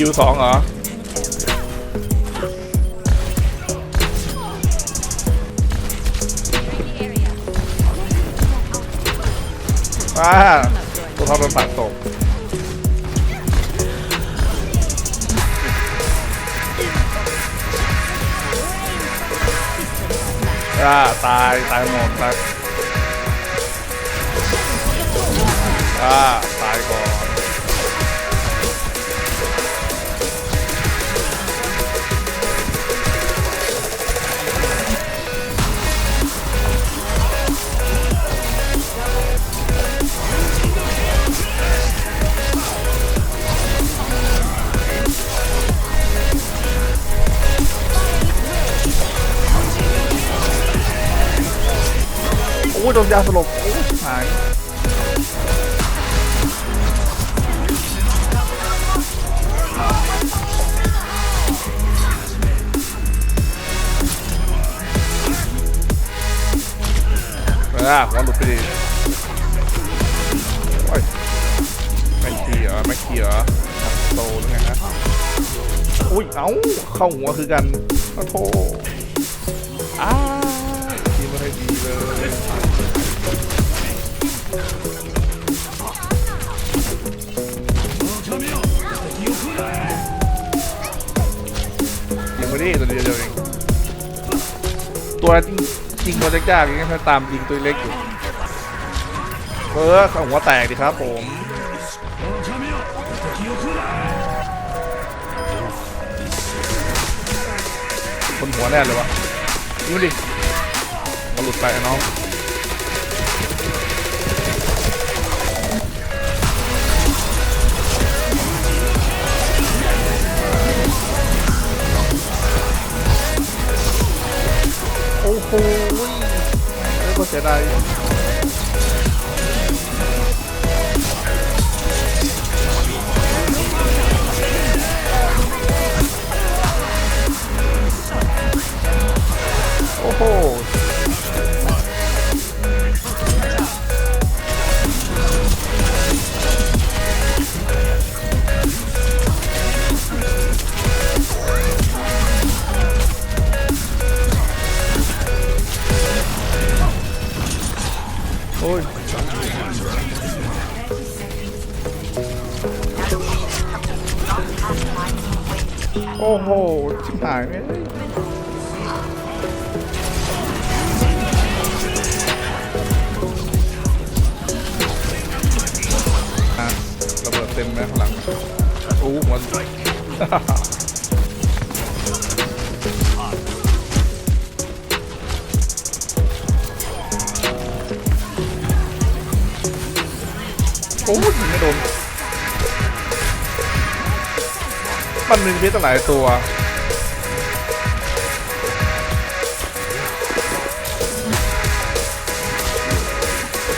คิวสองเหรออ่าตัวท็อปเป็นปัดตกอ่าตาย ตายหมดตายอ่าตายก่อน โอ้ยโดนยาสลบโอ้ชิบหายอ่าหัวหลุดไปดิโอ้ยไม่คีเหรอไม่คีเหรอทับโตหรือไงฮะอุ้ย เอ้า เข้าหัวคือกันโอ้โถ ตัวเดียวเดียวเองตัวจริงจริงตัวเล็กยากอย่างเงี้ยถ้าตามยิงตัวเล็กอยู่เออเข้าหัวแตกดิครับผมคนหัวแน่เลยวะดูดิมาหลุดไปน้อง ไโอ้โหชิบหายไหมอะระเบิดเต็มไหมข้างหลังโอ้หัวโอ้ยไม่โดน มันมีพิษตั้งหลายตัว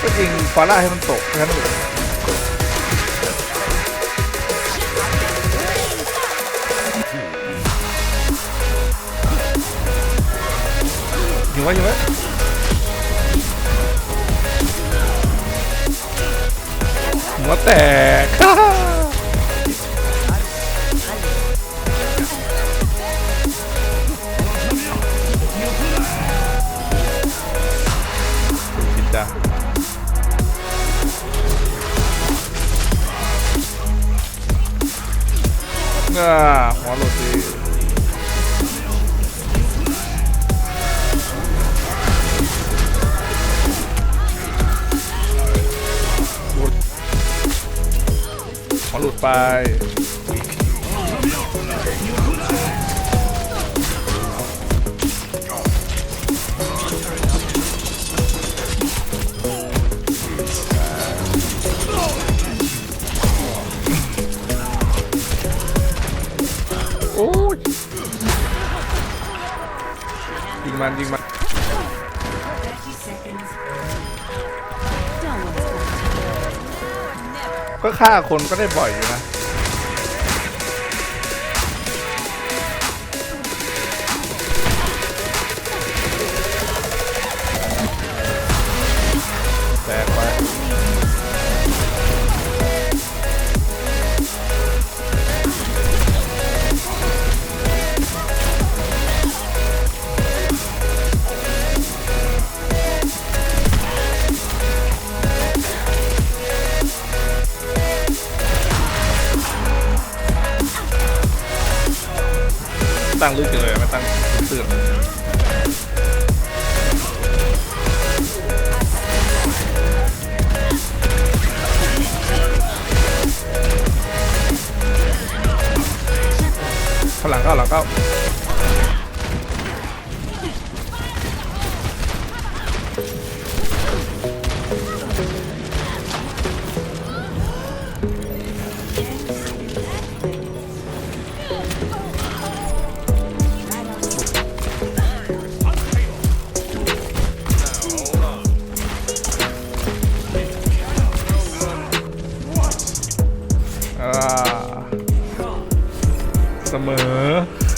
ก็ยิงฟาร่าให้มันตกแค่นั้นเองยิงไว้ยิงไว้หัวแตก จ้ะอ่าหัวโรตีหลุดหัวหลุดไป อ้ยยิงมันยิงมันก็ฆ่าคนก็ได้บ่อยอยู่นะ ตั้งลึกจังเลยไม่ตั้งตื่นข้างหลังเข้าหลังเข้า